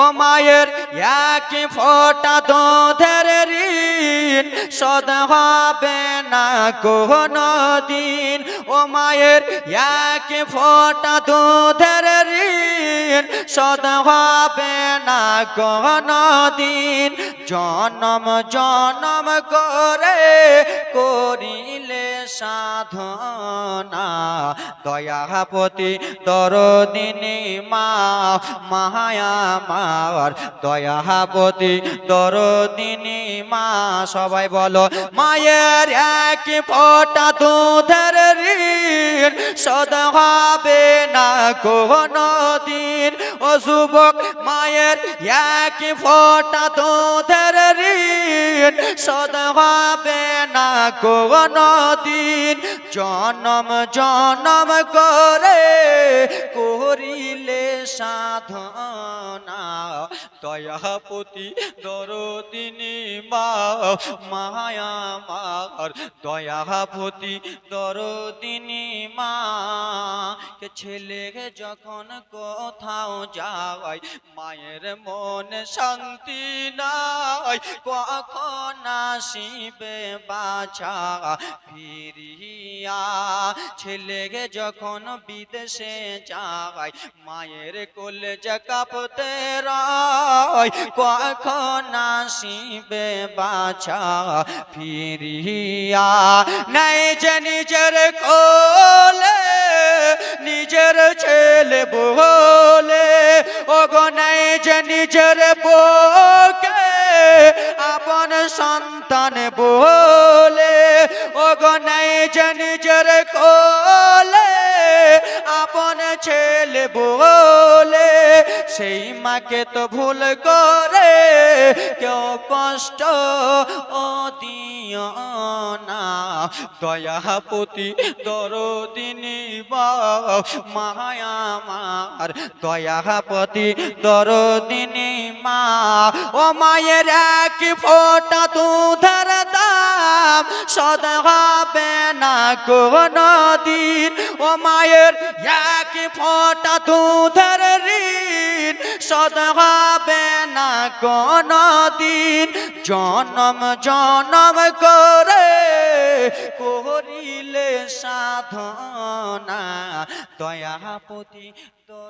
ও মায়ের এক ফোটা দুধের ঋণ। শোধ হবে না কোনো দিন ও মায়ের এক ফোটা দুধের ঋণ। শোধ হবে না কোনো দিন জনম জনম করে করিলে সাধনা দয়াপতি দরদিনী মা মায়ামার দয়াপতি দরদিনী মা সবাই বলো মায়ের এক ফোটা দুধের ঋণ সদা হবে না কোনো দিন ও যুবক মায়ের এক ফোটা তোদের ঋণ সদা হবে না কোনো দিন জনম জনম করে করিলে সাধনা। দয়াপতি দরদিনী মা, মায়া মার। দয়াপতি দরদিনী মা, কে ছেলে যখন কোথাও যায়, মায়ের মন শান্তি নাই, কখন আসিবে বাছা? ফিরিয়া ছেলেকে যখন বিদেশে যায়, মায়ের কোলে কাপতে রয়, কখন আসিবে বাছা ফিরিয়া? নাই যে নিজের কোলে, নিজের ছেলে বলে ও গো নাই যে নিজের বকে আপন সন্তান বলে। কোলে, আপন ছেলে বলে, সেই মাকে তো ভুল করে, কেউ কষ্ট ও না। দয়াপতি দরদিনী বা মায়া মার দয়াপতি দরদিনী মা ও মায়ের এক ফোটা দুধের দাম সদ না কোনো দিন ও মায়ের এক ফোটা দুধের ঋণ সদ না কোনো দিন জনম জনম করে করিলে সাধনা। দয়াপতি তোর